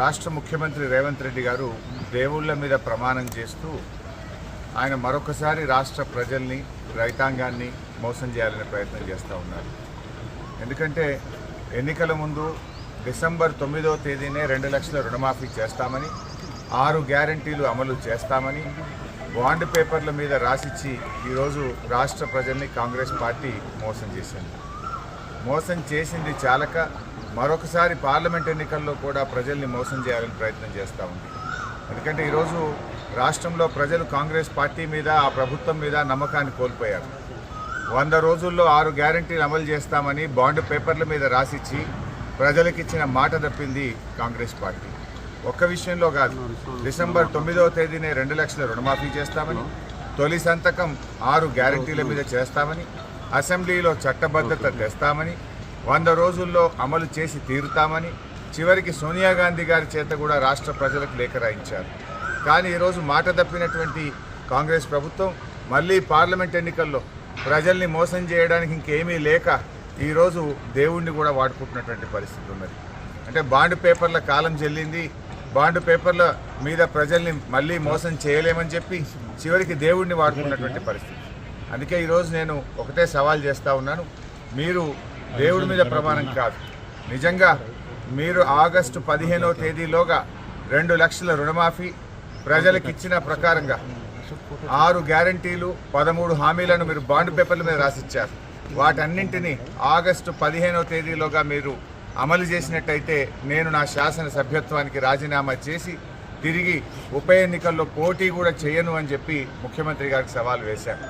రాష్ట్ర ముఖ్యమంత్రి రేవంత్ రెడ్డి గారు దేవుళ్ళ మీద ప్రమాణం చేస్తూ ఆయన మరొకసారి రాష్ట్ర ప్రజల్ని రైతాంగాన్ని మోసం చేయాలనే ప్రయత్నం చేస్తూ ఉన్నారు. ఎందుకంటే ఎన్నికల ముందు డిసెంబర్ తొమ్మిదో తేదీనే రెండు లక్షల రుణమాఫీ చేస్తామని ఆరు గ్యారంటీలు అమలు చేస్తామని బాండ్ పేపర్ల మీద రాసిచ్చి ఈరోజు రాష్ట్ర ప్రజల్ని కాంగ్రెస్ పార్టీ మోసం చేసింది. మోసం చేసింది చాలక మరొకసారి పార్లమెంట్ ఎన్నికల్లో కూడా ప్రజల్ని మోసం చేయాలని ప్రయత్నం చేస్తూ ఉంది. ఎందుకంటే ఈరోజు రాష్ట్రంలో ప్రజలు కాంగ్రెస్ పార్టీ మీద ఆ ప్రభుత్వం మీద నమ్మకాన్ని కోల్పోయారు. వంద రోజుల్లో ఆరు గ్యారంటీలు అమలు చేస్తామని బాండ్ పేపర్ల మీద రాసిచ్చి ప్రజలకిచ్చిన మాట తప్పింది కాంగ్రెస్ పార్టీ. ఒక్క విషయంలో కాదు డిసెంబర్ తొమ్మిదవ తేదీనే రెండు లక్షల రుణమాఫీ చేస్తామని తొలి సంతకం ఆరు గ్యారంటీల మీద చేస్తామని అసెంబ్లీలో చట్టబద్ధత తెస్తామని వంద రోజుల్లో అమలు చేసి తీరుతామని చివరికి సోనియా గాంధీ గారి చేత కూడా రాష్ట్ర ప్రజలకు లేఖ రాయించారు. కానీ ఈరోజు మాట తప్పినటువంటి కాంగ్రెస్ ప్రభుత్వం మళ్ళీ పార్లమెంట్ ఎన్నికల్లో ప్రజల్ని మోసం చేయడానికి ఇంకేమీ లేక ఈరోజు దేవుణ్ణి కూడా వాడుకుంటున్నటువంటి పరిస్థితి ఉన్నది. అంటే బాండ్ పేపర్ల కాలం చెల్లింది. బాండ్ పేపర్ల మీద ప్రజల్ని మళ్ళీ మోసం చేయలేమని చెప్పి చివరికి దేవుణ్ణి వాడుకున్నటువంటి పరిస్థితి. అందుకే ఈరోజు నేను ఒకటే సవాల్ చేస్తూ ఉన్నాను. మీరు దేవుడి మీద ప్రమాణం కాదు. నిజంగా మీరు ఆగస్టు పదిహేనవ తేదీలోగా రెండు లక్షల రుణమాఫీ ప్రజలకు ఇచ్చిన ప్రకారంగా ఆరు గ్యారంటీలు పదమూడు హామీలను మీరు బాండ్ పేపర్ల మీద రాసిచ్చారు. వాటన్నింటినీ ఆగస్టు పదిహేనవ తేదీలోగా మీరు అమలు చేసినట్టయితే నేను నా శాసన సభ్యత్వానికి రాజీనామా చేసి తిరిగి ఉప ఎన్నికల్లో పోటీ కూడా చేయను అని చెప్పి ముఖ్యమంత్రి గారికి సవాల్ వేశాను.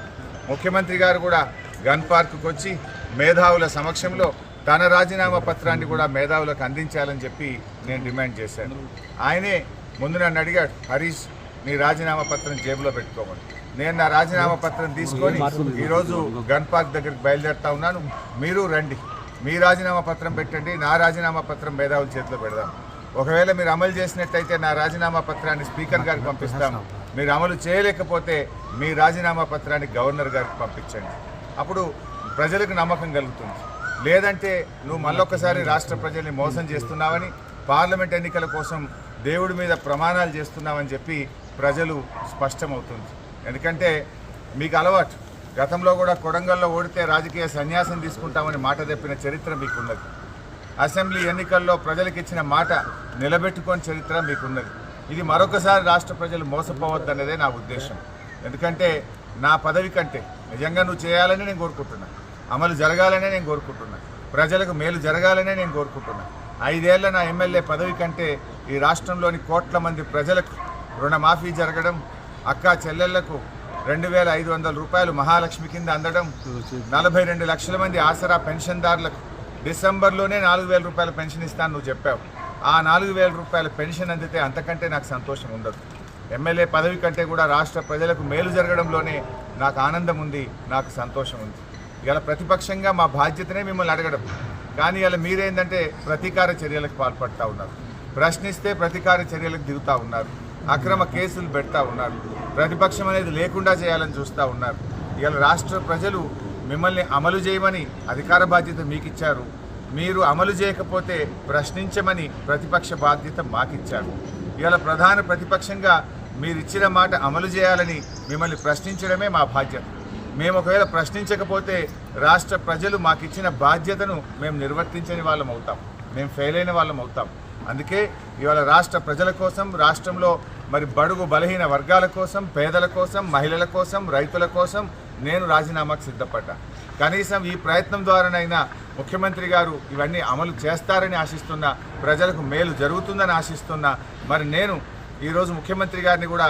ముఖ్యమంత్రి గారు కూడా గన్ పార్క్కి వచ్చి మేధావుల సమక్షంలో తన రాజీనామా పత్రాన్ని కూడా మేధావులకు అందించాలని చెప్పి నేను డిమాండ్ చేశాను. ఆయనే ముందు నన్ను అడిగాడు హరీష్ నీ రాజీనామా పత్రం జేబులో పెట్టుకోమని. నేను నా రాజీనామా పత్రం తీసుకొని ఈరోజు గన్ పార్క్ దగ్గరికి బయలుదేరుతా ఉన్నాను. మీరు రండి. మీ రాజీనామా పత్రం పెట్టండి. నా రాజీనామా పత్రం మేధావుల చేతిలో పెడదాం. ఒకవేళ మీరు అమలు చేసినట్టయితే నా రాజీనామా పత్రాన్ని స్పీకర్ గారికి పంపిస్తాము మీరు అమలు చేయలేకపోతే మీ రాజీనామా పత్రాన్ని గవర్నర్ గారికి పంపించండి. అప్పుడు ప్రజలకు నమ్మకం కలుగుతుంది. లేదంటే నువ్వు మళ్ళొక్కసారి రాష్ట్ర ప్రజల్ని మోసం చేస్తున్నావని పార్లమెంట్ ఎన్నికల కోసం దేవుడి మీద ప్రమాణాలు చేస్తున్నామని చెప్పి ప్రజలు స్పష్టమవుతుంది. ఎందుకంటే మీకు అలవాటు. గతంలో కూడా కొడంగల్లో ఓడితే రాజకీయ సన్యాసం తీసుకుంటామని మాట తెప్పిన చరిత్ర మీకున్నది. అసెంబ్లీ ఎన్నికల్లో ప్రజలకు ఇచ్చిన మాట నిలబెట్టుకొని చరిత్ర మీకున్నది. ఇది మరొకసారి రాష్ట్ర ప్రజలు మోసపోవద్దన్నదే నా ఉద్దేశం. ఎందుకంటే నా పదవి కంటే నిజంగా నువ్వు చేయాలని నేను కోరుకుంటున్నాను అమలు జరగాలనే నేను కోరుకుంటున్నా. ప్రజలకు మేలు జరగాలనే నేను కోరుకుంటున్నా. ఐదేళ్ళ నా ఎమ్మెల్యే పదవి కంటే ఈ రాష్ట్రంలోని కోట్ల మంది ప్రజలకు రుణమాఫీ జరగడం అక్క చెల్లెళ్ళకు రెండు వేల ఐదు వందల రూపాయలు మహాలక్ష్మి కింద అందడం నలభై రెండు లక్షల మంది ఆసరా పెన్షన్దారులకు డిసెంబర్లోనే నాలుగు వేల రూపాయల పెన్షన్ ఇస్తాను నువ్వు చెప్పావు. ఆ నాలుగు వేల రూపాయల పెన్షన్ అందితే అంతకంటే నాకు సంతోషం ఉండదు. ఎమ్మెల్యే పదవి కంటే కూడా రాష్ట్ర ప్రజలకు మేలు జరగడంలోనే నాకు ఆనందం ఉంది నాకు సంతోషం ఉంది. ఇలా ప్రతిపక్షంగా మా బాధ్యతనే మిమ్మల్ని అడగడం. కానీ ఇలా మీరేంటంటే ప్రతీకార చర్యలకు పాల్పడతా ఉన్నారు. ప్రశ్నిస్తే ప్రతీకార చర్యలకు దిగుతూ ఉన్నారు. అక్రమ కేసులు పెడతా ఉన్నారు. ప్రతిపక్షం అనేది లేకుండా చేయాలని చూస్తూ ఉన్నారు. ఇవాళ రాష్ట్ర ప్రజలు మిమ్మల్ని అమలు చేయమని అధికార బాధ్యత మీకు ఇచ్చారు మీరు అమలు చేయకపోతే ప్రశ్నించమని ప్రతిపక్ష బాధ్యత మాకిచ్చారు. ఇవాళ ప్రధాన ప్రతిపక్షంగా మీరు ఇచ్చిన మాట అమలు చేయాలని మిమ్మల్ని ప్రశ్నించడమే మా బాధ్యత. మేము ఒకవేళ ప్రశ్నించకపోతే రాష్ట్ర ప్రజలు మాకు ఇచ్చిన బాధ్యతను మేము నిర్వర్తించని వాళ్ళం అవుతాం. మేము ఫెయిల్ అయిన వాళ్ళం అవుతాం. అందుకే ఇవాళ రాష్ట్ర ప్రజల కోసం రాష్ట్రంలో మరి బడుగు బలహీన వర్గాల కోసం పేదల కోసం మహిళల కోసం రైతుల కోసం నేను రాజీనామాకు సిద్ధపడ్డా. కనీసం ఈ ప్రయత్నం ద్వారానైనా ముఖ్యమంత్రి గారు ఇవన్నీ అమలు చేస్తారని ఆశిస్తున్నా ప్రజలకు మేలు జరుగుతుందని ఆశిస్తున్నా మరి నేను ఈరోజు ముఖ్యమంత్రి గారిని కూడా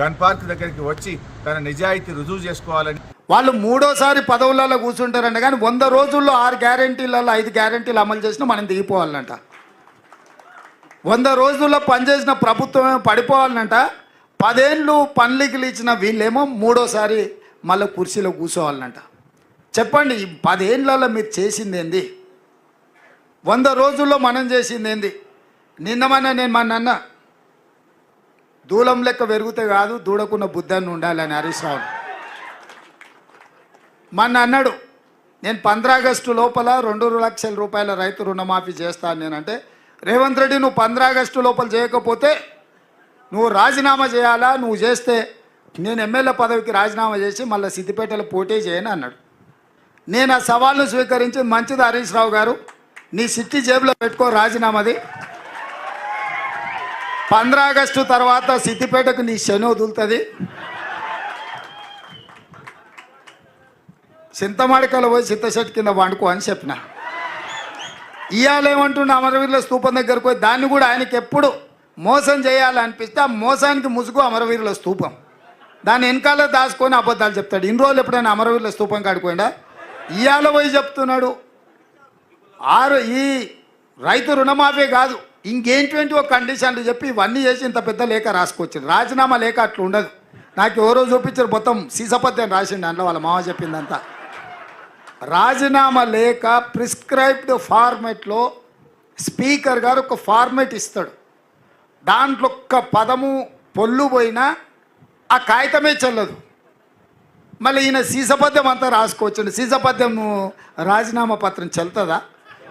గన్ పార్క్ దగ్గరికి వచ్చి తన నిజాయితీ రుజువు చేసుకోవాలని వాళ్ళు మూడోసారి పదవులలో కూర్చుంటారంట కానీ వంద రోజుల్లో ఆరు గ్యారంటీలలో ఐదు గ్యారంటీలు అమలు చేసినా మనం దిగిపోవాలంట. వంద రోజుల్లో పనిచేసిన ప్రభుత్వమే పడిపోవాలంట. పదేళ్ళు పనులకి ఇచ్చిన వీళ్ళేమో మూడోసారి మళ్ళీ కుర్చీలో కూర్చోవాలంట. చెప్పండి ఈ పదేళ్ళలో మీరు చేసింది ఏంది వంద రోజుల్లో మనం చేసింది ఏంది నిన్నమన్నా నేను మా నాన్న దూలం లెక్క పెరిగితే కాదు దూడకున్న బుద్ధాన్ని ఉండాలని హరీష్ రావు మొన్న అన్నాడు నేను పంద్రాగస్టు లోపల రెండు లక్షల రూపాయల రైతు రుణమాఫీ చేస్తాను నేనంటే రేవంత్ రెడ్డి నువ్వు పంద్రాగస్టు లోపల చేయకపోతే నువ్వు రాజీనామా చేయాలా? నువ్వు చేస్తే నేను ఎమ్మెల్యే పదవికి రాజీనామా చేసి మళ్ళీ సిద్దిపేటలో పోటీ చేయను అన్నాడు. నేను ఆ సవాల్ను స్వీకరించి మంచిది హరీష్ రావు గారు నీ సిట్టి జేబులో పెట్టుకో రాజీనామాది. పంద్రాగస్టు తర్వాత సిద్దిపేటకు నీ శని వదులుతుంది. చింతమాడికలో పోయి చింతశెట్టి కింద వండుకో అని చెప్పిన. ఇవాళ అమరవీరుల స్తూపం దగ్గరకు పోయి దాన్ని కూడా ఆయనకి ఎప్పుడు మోసం చేయాలనిపిస్తే ఆ మోసానికి ముసుగు అమరవీరుల స్తూపం దాని వెనకాల దాచుకొని అబద్ధాలు చెప్తాడు. ఇన్ని రోజులు ఎప్పుడైనా అమరవీరుల స్తూపం కాడుకోండా ఇవాళ పోయి చెప్తున్నాడు. ఆరు ఈ రైతు రుణమాఫీ కాదు. ఇంకేంటువంటి ఒక కండిషన్లు చెప్పి ఇవన్నీ చేసి ఇంత పెద్ద లేఖ రాసుకొచ్చారు రాజీనామా లేఖ అట్లా ఉండదు. నాకు ఎవరో చూపించారు మొత్తం సీసపత్యం రాసిండు అందులో వాళ్ళ మామ చెప్పిందంతా. రాజీనామా లేక ప్రిస్క్రైబ్డ్ ఫార్మెట్లో స్పీకర్ గారు ఒక ఫార్మెట్ ఇస్తాడు. దాంట్లో ఒక్క పదము పొల్లు పోయినా ఆ కాగితమే చెల్లదు. మళ్ళీ ఈయన సీసపద్యం అంతా రాసుకోవచ్చండి. సీసపద్యం రాజీనామా పత్రం చెల్తుందా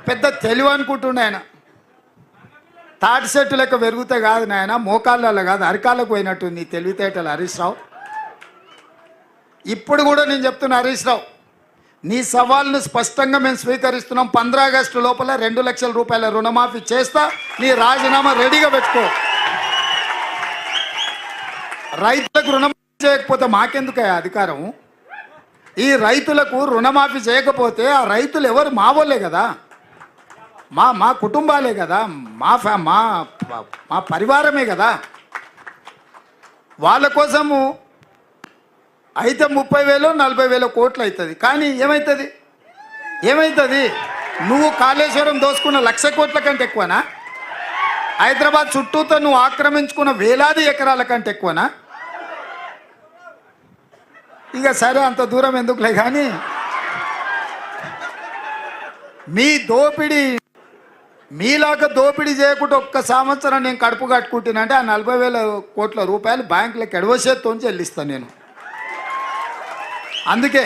పెద్ద తెలివి అనుకుంటుండే ఆయన. తాటి చెట్టు లెక్క పెరుగుతే కాదు నాయన మోకాళ్ళలో కాదు అరికాళ్ళకు పోయినట్టు తెలివితేటలు హరీష్ రావు. ఇప్పుడు కూడా నేను చెప్తున్నా హరీష్ రావు నీ సవాల్ను స్పష్టంగా మేము స్వీకరిస్తున్నాం. పంద్ర ఆగస్టు లోపల రెండు లక్షల రూపాయల రుణమాఫీ చేస్తా నీ రాజీనామా రెడీగా పెట్టుకో. రైతులకు రుణమాఫీ చేయకపోతే మాకెందుకు అధికారం? ఈ రైతులకు రుణమాఫీ చేయకపోతే ఆ రైతులు ఎవరు? మావోలే కదా. మా మా కుటుంబాలే కదా. మా ఫ్యా మా మా పరివారమే కదా. వాళ్ళ కోసము అయితే ముప్పై వేలు నలభై వేల కోట్లు అవుతుంది కానీ ఏమవుతుంది ఏమవుతుంది నువ్వు కాళేశ్వరం దోసుకున్న లక్ష కోట్ల కంటే ఎక్కువనా? హైదరాబాద్ చుట్టూతో నువ్వు ఆక్రమించుకున్న వేలాది ఎకరాల కంటే ఎక్కువనా? ఇక సరే అంత దూరం ఎందుకులే కానీ మీ దోపిడీ మీలాగా దోపిడీ చేయకుండా ఒక్క సంవత్సరం నేను కడుపు కట్టుకుంటానంటే ఆ నలభై వేల కోట్ల రూపాయలు బ్యాంకులకు ఎడవసేత్తో చెల్లిస్తాను నేను. అందుకే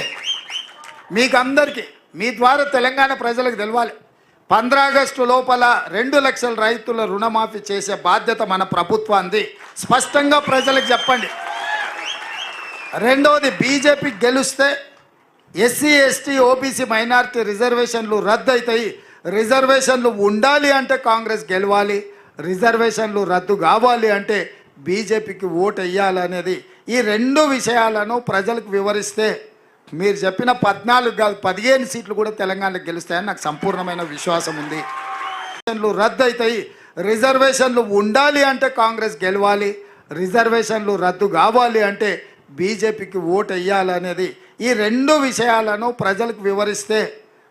మీకు అందరికీ మీ ద్వారా తెలంగాణ ప్రజలకు తెలవాలి. పంద్రాగస్టు లోపల రెండు లక్షల రైతుల రుణమాఫీ చేసే బాధ్యత మన ప్రభుత్వాన్ని స్పష్టంగా ప్రజలకు చెప్పండి. రెండవది బీజేపీ గెలిస్తే ఎస్సీ ఎస్టీ ఓబీసీ మైనార్టీ రిజర్వేషన్లు రద్దు అవుతాయి రిజర్వేషన్లు ఉండాలి అంటే కాంగ్రెస్ గెలవాలి. రిజర్వేషన్లు రద్దు కావాలి అంటే బీజేపీకి ఓటు వేయాలనేది ఈ రెండు విషయాలను ప్రజలకు వివరిస్తే మీరు చెప్పిన పద్నాలుగు కాదు పదిహేను సీట్లు కూడా తెలంగాణకు గెలుస్తాయని నాకు సంపూర్ణమైన విశ్వాసం ఉంది. రద్దు అవుతాయి రిజర్వేషన్లు ఉండాలి అంటే కాంగ్రెస్ గెలవాలి. రిజర్వేషన్లు రద్దు కావాలి అంటే బీజేపీకి ఓటు వేయాలనేది ఈ రెండు విషయాలను ప్రజలకు వివరిస్తే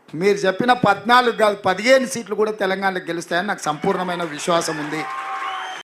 మీరు చెప్పిన పద్నాలుగు కాదు పదిహేను సీట్లు కూడా తెలంగాణకు గెలుస్తాయని నాకు సంపూర్ణమైన విశ్వాసం ఉంది.